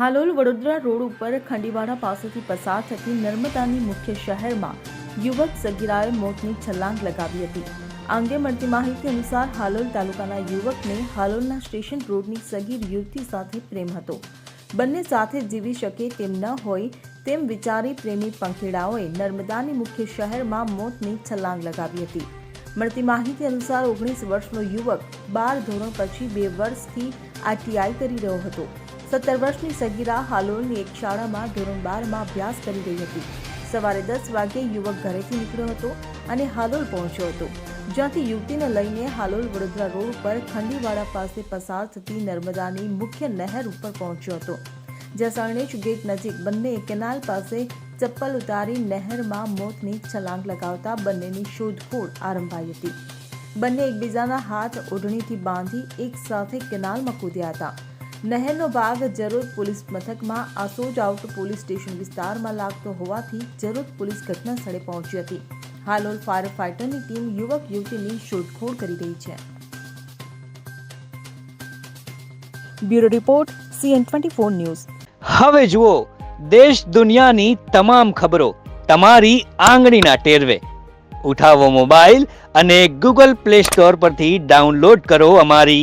Halol Vadodara road ઉપર ખંડીવાડા પાસેથી પસાર થતી નર્મદાની મુખ્ય શહેરમાં યુવક સગીરાએ મોતની છલાંગ લગાવી હતી. આ અંગે મળતી માહિતી અનુસાર હાલોલ તાલુકાના યુવકને હાલોલના સ્ટેશન રોડની સગીર યુવતી સાથે પ્રેમ હતો. બંને સાથે જીવી શકે તેમ ન હોય તેમ વિચારી પ્રેમી પંખેડાઓએ નર્મદાની મુખ્ય શહેરમાં મોતની છલાંગ લગાવી હતી. મળતી માહિતી અનુસાર ઓગણીસ વર્ષનો યુવક બાર ધોરણ પછી બે વર્ષથી આઈટીઆઈ કરી રહ્યો હતો. સત્તર વર્ષની સગીરા હાલોલની એક શાળામાં ધોરણ બારમાં અભ્યાસ કરી રહી હતી. સવારે દસ વાગ્યે યુવક ઘરેથી નીકળ્યો હતો અને હાલોલ પહોંચ્યો હતો. જ્યાંથી યુવતીને લઈને હાલોલ વડોદરા રોડ પર ખંડીવાડા પાસે પસાર થતી નર્મદાની મુખ્ય નહેર ઉપર પહોંચ્યો હતો. જ્યાં ગેટ નજીક બંને કેનાલ પાસે ચપ્પલ ઉતારી નહેરમાં મોતની છલાંગ લગાવતા બંનેની શોધખોળ આરંભાઈ હતી. બંને એકબીજાના હાથ ઓઢણીથી બાંધી એક સાથે કેનાલમાં કૂદ્યા હતા. નહેરનો ભાગ જરોદ પોલીસ મથકમાં આસોજ આઉટ પોલીસ સ્ટેશન વિસ્તારમાં લાગતો હોવાથી જરોદ પોલીસ ઘટના પહોંચી હતી. હાલોલ ફાયર ફાઇટરની ટીમ યુવક યુવતીની શોધખોળ કરી રહી છે. Bureau report, CN twenty four news. હવે જુઓ, દેશ દુનિયાની તમામ ખબરો તમારી આંગળીના ટેરવે. ઉઠાવો મોબાઈલ અને ગૂગલ પ્લે સ્ટોર પરથી ડાઉનલોડ કરો અમારી